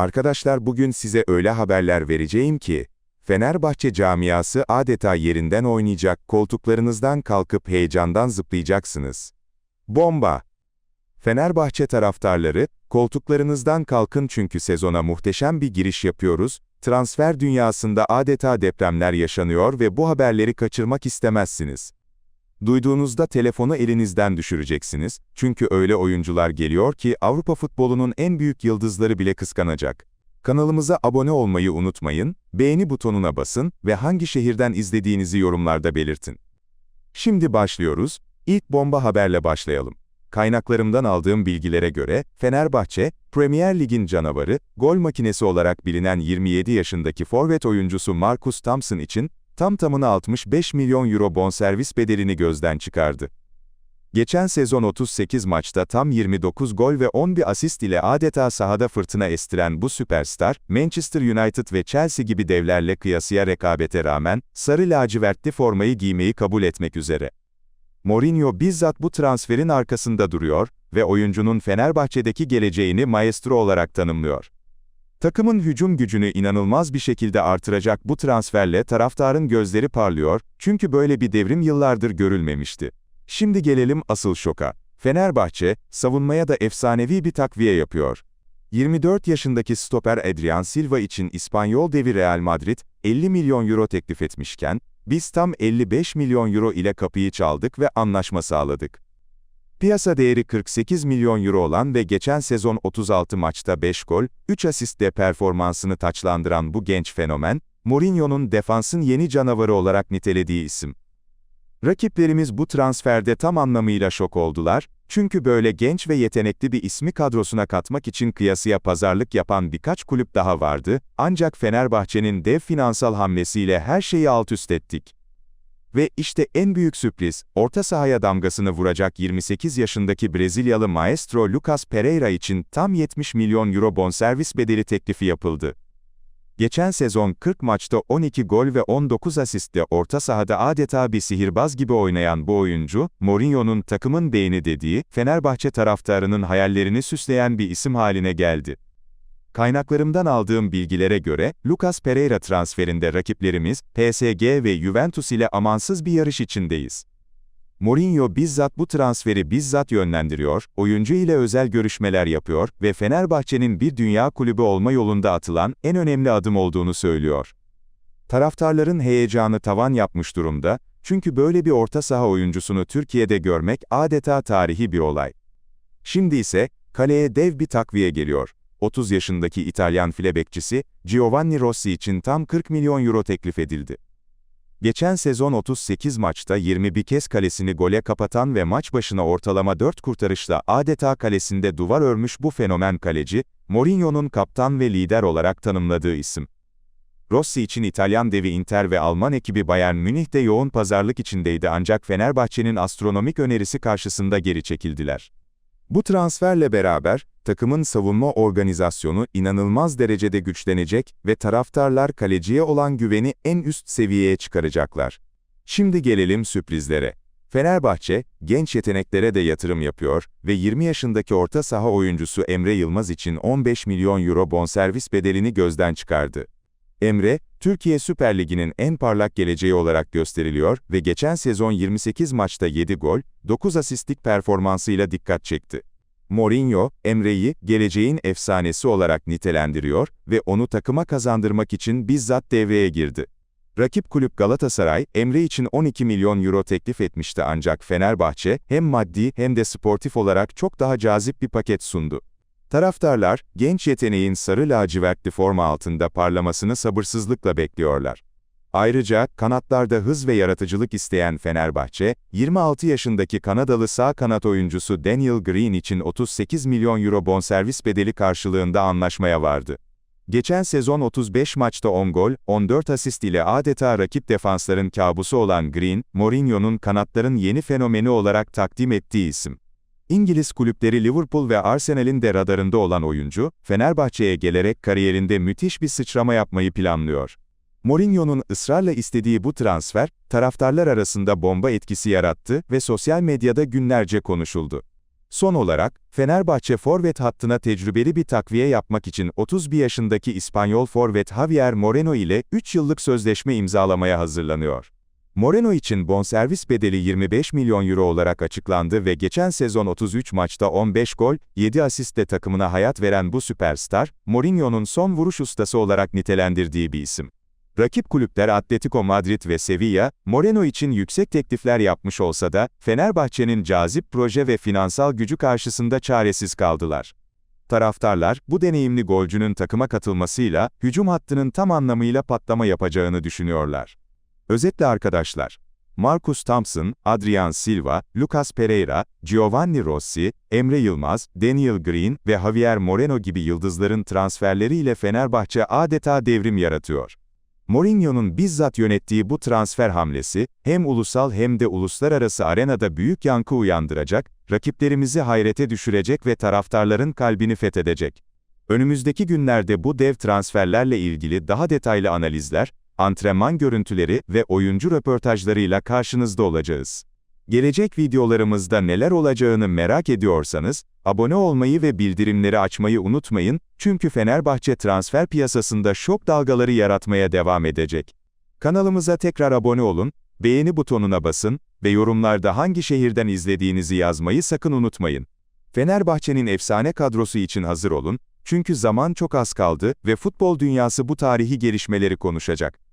Arkadaşlar bugün size öyle haberler vereceğim ki, Fenerbahçe camiası adeta yerinden oynayacak, koltuklarınızdan kalkıp heyecandan zıplayacaksınız. Bomba! Fenerbahçe taraftarları, koltuklarınızdan kalkın çünkü sezona muhteşem bir giriş yapıyoruz, transfer dünyasında adeta depremler yaşanıyor ve bu haberleri kaçırmak istemezsiniz. Duyduğunuzda telefonu elinizden düşüreceksiniz, çünkü öyle oyuncular geliyor ki Avrupa futbolunun en büyük yıldızları bile kıskanacak. Kanalımıza abone olmayı unutmayın, beğeni butonuna basın ve hangi şehirden izlediğinizi yorumlarda belirtin. Şimdi başlıyoruz, ilk bomba haberle başlayalım. Kaynaklarımdan aldığım bilgilere göre, Fenerbahçe, Premier Lig'in canavarı, gol makinesi olarak bilinen 27 yaşındaki forvet oyuncusu Marcus Thompson için, tam tamına 65 milyon euro bonservis bedelini gözden çıkardı. Geçen sezon 38 maçta tam 29 gol ve 11 asist ile adeta sahada fırtına estiren bu süperstar, Manchester United ve Chelsea gibi devlerle kıyasıya rekabete rağmen, sarı lacivertli formayı giymeyi kabul etmek üzere. Mourinho bizzat bu transferin arkasında duruyor ve oyuncunun Fenerbahçe'deki geleceğini maestro olarak tanımlıyor. Takımın hücum gücünü inanılmaz bir şekilde artıracak bu transferle taraftarın gözleri parlıyor, çünkü böyle bir devrim yıllardır görülmemişti. Şimdi gelelim asıl şoka. Fenerbahçe, savunmaya da efsanevi bir takviye yapıyor. 24 yaşındaki stoper Adrian Silva için İspanyol devi Real Madrid, 50 milyon euro teklif etmişken, biz tam 55 milyon euro ile kapıyı çaldık ve anlaşma sağladık. Piyasa değeri 48 milyon euro olan ve geçen sezon 36 maçta 5 gol, 3 asistle performansını taçlandıran bu genç fenomen, Mourinho'nun defansın yeni canavarı olarak nitelediği isim. Rakiplerimiz bu transferde tam anlamıyla şok oldular, çünkü böyle genç ve yetenekli bir ismi kadrosuna katmak için kıyasıya pazarlık yapan birkaç kulüp daha vardı, ancak Fenerbahçe'nin dev finansal hamlesiyle her şeyi alt üst ettik. Ve işte en büyük sürpriz, orta sahaya damgasını vuracak 28 yaşındaki Brezilyalı maestro Lucas Pereira için tam 70 milyon euro bonservis bedeli teklifi yapıldı. Geçen sezon 40 maçta 12 gol ve 19 asistle orta sahada adeta bir sihirbaz gibi oynayan bu oyuncu, Mourinho'nun takımın beyni dediği, Fenerbahçe taraftarının hayallerini süsleyen bir isim haline geldi. Kaynaklarımdan aldığım bilgilere göre, Lucas Pereira transferinde rakiplerimiz, PSG ve Juventus ile amansız bir yarış içindeyiz. Mourinho bizzat bu transferi bizzat yönlendiriyor, oyuncu ile özel görüşmeler yapıyor ve Fenerbahçe'nin bir dünya kulübü olma yolunda atılan en önemli adım olduğunu söylüyor. Taraftarların heyecanı tavan yapmış durumda, çünkü böyle bir orta saha oyuncusunu Türkiye'de görmek adeta tarihi bir olay. Şimdi ise, kaleye dev bir takviye geliyor. 30 yaşındaki İtalyan file bekçisi, Giovanni Rossi için tam 40 milyon euro teklif edildi. Geçen sezon 38 maçta 21 kez kalesini gole kapatan ve maç başına ortalama 4 kurtarışla adeta kalesinde duvar örmüş bu fenomen kaleci, Mourinho'nun kaptan ve lider olarak tanımladığı isim. Rossi için İtalyan devi Inter ve Alman ekibi Bayern Münih'te yoğun pazarlık içindeydi ancak Fenerbahçe'nin astronomik önerisi karşısında geri çekildiler. Bu transferle beraber, takımın savunma organizasyonu inanılmaz derecede güçlenecek ve taraftarlar kaleciye olan güveni en üst seviyeye çıkaracaklar. Şimdi gelelim sürprizlere. Fenerbahçe, genç yeteneklere de yatırım yapıyor ve 20 yaşındaki orta saha oyuncusu Emre Yılmaz için 15 milyon euro bonservis bedelini gözden çıkardı. Emre, Türkiye Süper Ligi'nin en parlak geleceği olarak gösteriliyor ve geçen sezon 28 maçta 7 gol, 9 asistlik performansıyla dikkat çekti. Mourinho, Emre'yi geleceğin efsanesi olarak nitelendiriyor ve onu takıma kazandırmak için bizzat devreye girdi. Rakip kulüp Galatasaray, Emre için 12 milyon euro teklif etmişti ancak Fenerbahçe, hem maddi hem de sportif olarak çok daha cazip bir paket sundu. Taraftarlar, genç yeteneğin sarı lacivertli forma altında parlamasını sabırsızlıkla bekliyorlar. Ayrıca, kanatlarda hız ve yaratıcılık isteyen Fenerbahçe, 26 yaşındaki Kanadalı sağ kanat oyuncusu Daniel Green için 38 milyon euro bonservis bedeli karşılığında anlaşmaya vardı. Geçen sezon 35 maçta 10 gol, 14 asist ile adeta rakip defansların kabusu olan Green, Mourinho'nun kanatların yeni fenomeni olarak takdim ettiği isim. İngiliz kulüpleri Liverpool ve Arsenal'in de radarında olan oyuncu, Fenerbahçe'ye gelerek kariyerinde müthiş bir sıçrama yapmayı planlıyor. Mourinho'nun ısrarla istediği bu transfer, taraftarlar arasında bomba etkisi yarattı ve sosyal medyada günlerce konuşuldu. Son olarak, Fenerbahçe forvet hattına tecrübeli bir takviye yapmak için 31 yaşındaki İspanyol forvet Javier Moreno ile 3 yıllık sözleşme imzalamaya hazırlanıyor. Moreno için bonservis bedeli 25 milyon euro olarak açıklandı ve geçen sezon 33 maçta 15 gol, 7 asistle takımına hayat veren bu süperstar, Mourinho'nun son vuruş ustası olarak nitelendirdiği bir isim. Rakip kulüpler Atletico Madrid ve Sevilla, Moreno için yüksek teklifler yapmış olsa da, Fenerbahçe'nin cazip proje ve finansal gücü karşısında çaresiz kaldılar. Taraftarlar, bu deneyimli golcünün takıma katılmasıyla, hücum hattının tam anlamıyla patlama yapacağını düşünüyorlar. Özetle arkadaşlar, Marcus Thompson, Adrian Silva, Lucas Pereira, Giovanni Rossi, Emre Yılmaz, Daniel Green ve Javier Moreno gibi yıldızların transferleriyle Fenerbahçe adeta devrim yaratıyor. Mourinho'nun bizzat yönettiği bu transfer hamlesi, hem ulusal hem de uluslararası arenada büyük yankı uyandıracak, rakiplerimizi hayrete düşürecek ve taraftarların kalbini fethedecek. Önümüzdeki günlerde bu dev transferlerle ilgili daha detaylı analizler, antrenman görüntüleri ve oyuncu röportajlarıyla karşınızda olacağız. Gelecek videolarımızda neler olacağını merak ediyorsanız, abone olmayı ve bildirimleri açmayı unutmayın, çünkü Fenerbahçe transfer piyasasında şok dalgaları yaratmaya devam edecek. Kanalımıza tekrar abone olun, beğeni butonuna basın ve yorumlarda hangi şehirden izlediğinizi yazmayı sakın unutmayın. Fenerbahçe'nin efsane kadrosu için hazır olun, çünkü zaman çok az kaldı ve futbol dünyası bu tarihi gelişmeleri konuşacak.